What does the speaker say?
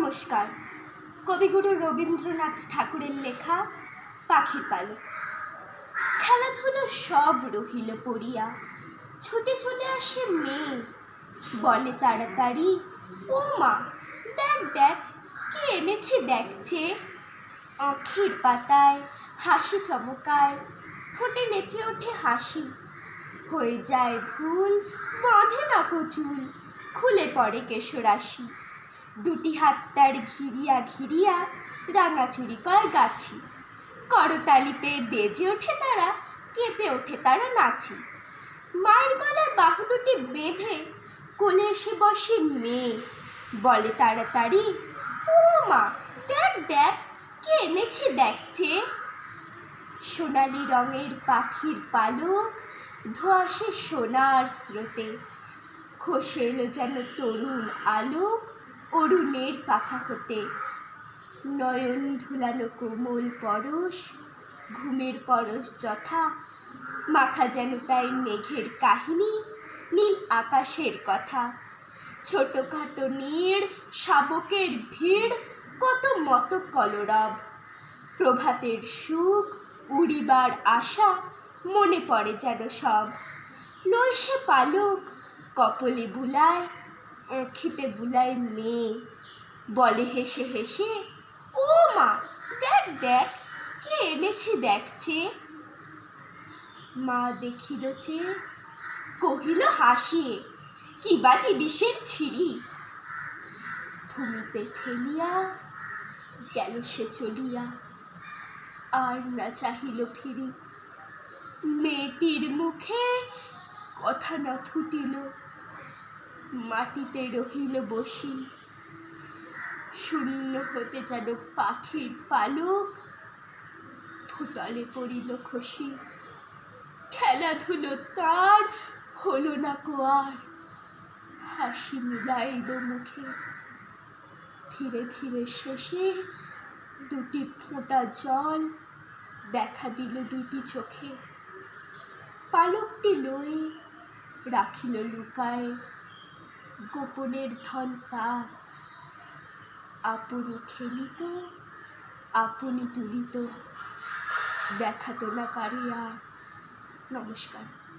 নমস্কার। কবিগুরু রবীন্দ্রনাথ ঠাকুরের লেখা পাখির পালক। খেলাধুলো সব রহিল পড়িয়া, ছুটে চলে আসে মেয়ে। বলে তাড়াতাড়ি, ও মা, দেখ দেখ, কি এনেছে দেখছে আঁখির পাতায় হাসি চমকায় ঠোঁটে নেচে ওঠে হাসি। হয়ে যায় ভুল, বাঁধে না কচুল, খুলে পড়ে কেশরাশি। দুটি হাত তার ঘিরিয়া ঘিরিয়া রাঙাচুরি কয় গাছি। করতালি পেয়ে বেজে ওঠে তারা, কেঁপে ওঠে তারা নাচি। মায়ের গলায় বাহু দুটি বেঁধে কোলে এসে বসে মেয়ে। বলে তাড়াতাড়ি, ও মা, দেখ দেখ, কে এনেছে দেখছে সোনালি রঙের পাখির পালক ধোয়াশে সোনার স্রোতে। খসে এলো যেন তরুণ আলোক। অরুণের পাখা হতে। নয়ন ধুলানো কোমল পরশ, ঘুমের পরশ যথা মাখা যেন তাই মেঘের কাহিনী, নীল আকাশের কথা। ছোটোখাটো নীড় শাবকের ভিড়, কত মতো কলরব। প্রভাতের সুখ, উড়িবার আশা, মনে পড়ে যেন সব। লইসে পালক, কপলে বুলায় আঁখিতে বুলায় মেয়ে। বলে হেসে হেসে, ও মা, দেখ দেখ, কে এনেছে দেখছে মা দেখিল চেয়ে কহিল হাসিয়ে কি বা জিনিসের ছিরি? ভূমিতে ফেলিয়া গেল সে চলিয়া। আর না চাহিল ফিরি। মেয়েটির মুখে কথা না ফুটিল। মাটিতে রহিল বসি। শূন্য হতে যেন পাখির পালক, ভূতলে পড়িল খসি। খেলাধুলো তার হলো না কোয়ার হাসি মিলাইল মুখে। ধীরে ধীরে শেষে দুটি ফোঁটা জল দেখা দিল দুটি চোখে। পালকটি লয়ে রাখিল লুকায় গোপনের ধন তার আপনি খেলিত আপনি তুলিত। দেখাতো না কারি আর। নমস্কার।